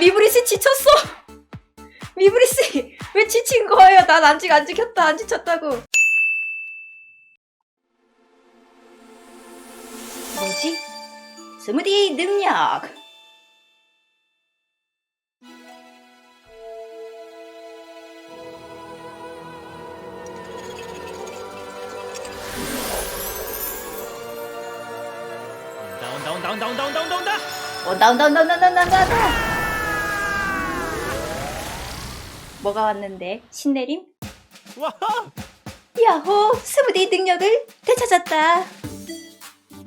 미브리씨 지쳤어. 미브리씨 왜 지친 거예요? 난 아직 안 지켰다. 안 지쳤다고. 뭐지? 스무디 능력. 온다 온다 온다 온다 온다 온다 온다 온다 온다 온다 온다 온다 온다 온다. 뭐가 왔는데? 신내림? 와 야호! 스무디 능력을 되찾았다.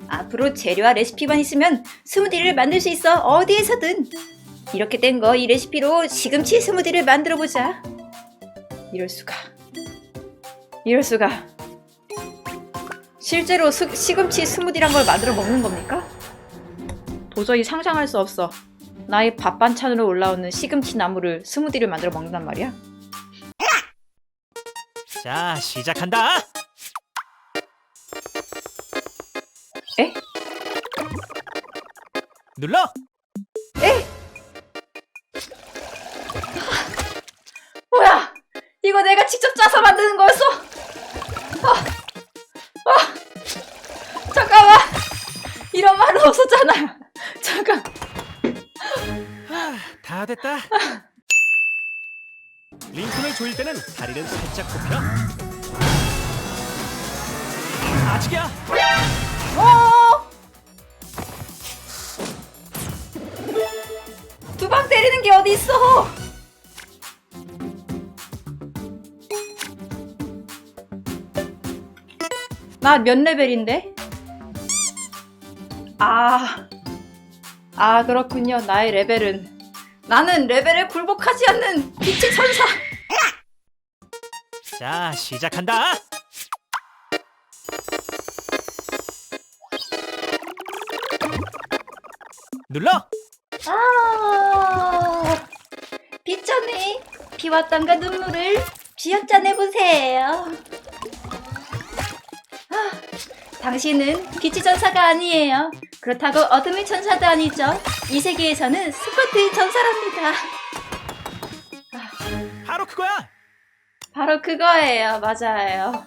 앞으로 재료와 레시피만 있으면 스무디를 만들 수 있어 어디에서든. 이렇게 된 거 이 레시피로 시금치 스무디를 만들어 보자. 이럴 수가. 이럴 수가. 실제로 스- 시금치 스무디란 걸 만들어 먹는 겁니까? 도저히 상상할 수 없어. 나의 밥 반찬으로 올라오는 시금치 나물을 스무디를 만들어 먹는단 말이야? 자 시작한다 에? 눌러 뭐야? 이거 내가 직접 짜서 만드는 거였어? 아, 아, 잠깐만. 이런 말은 없었잖아. 잠 다 됐다 링콘을 조일 때는 다리를 살짝 굽혀 아직이야 어! 두 방 때리는 게 어디 있어? 나 몇 레벨인데? 아, 아 그렇군요. 나의 레벨은 나는 레벨에 굴복하지 않는 빛의 천사. 자 시작한다 눌러 아, 빛전에 피와 땀과 눈물을 쥐어짜내 보세요. 아, 당신은 빛의 전사가 아니에요. 그렇다고 어둠의 천사도 아니죠. 이 세계에서는 스포트의 전사랍니다. 바로 그거야 바로 그거예요. 맞아요.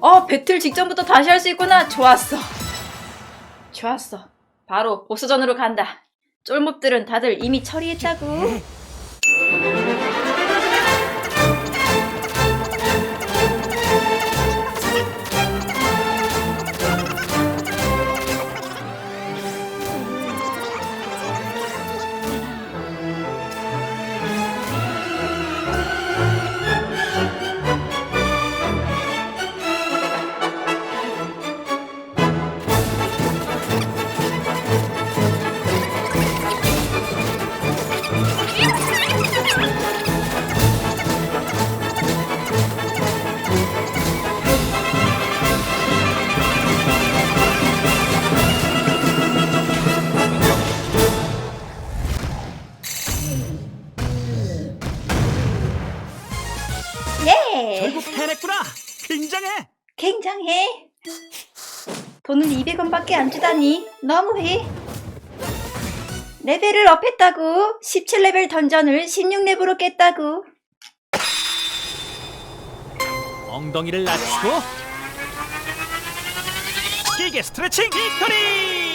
어, 배틀 직전부터 다시 할 수 있구나. 좋았어. 좋았어. 바로 보스전으로 간다. 쫄몹들은 다들 이미 처리했다고. 예! 결국 해냈구나 굉장해 굉장해. 돈은 200원밖에 안 주다니 너무해. 레벨을 업했다고. 17레벨 던전을 16레벨로 깼다고. 엉덩이를 낮추고 길게 스트레칭 빅토리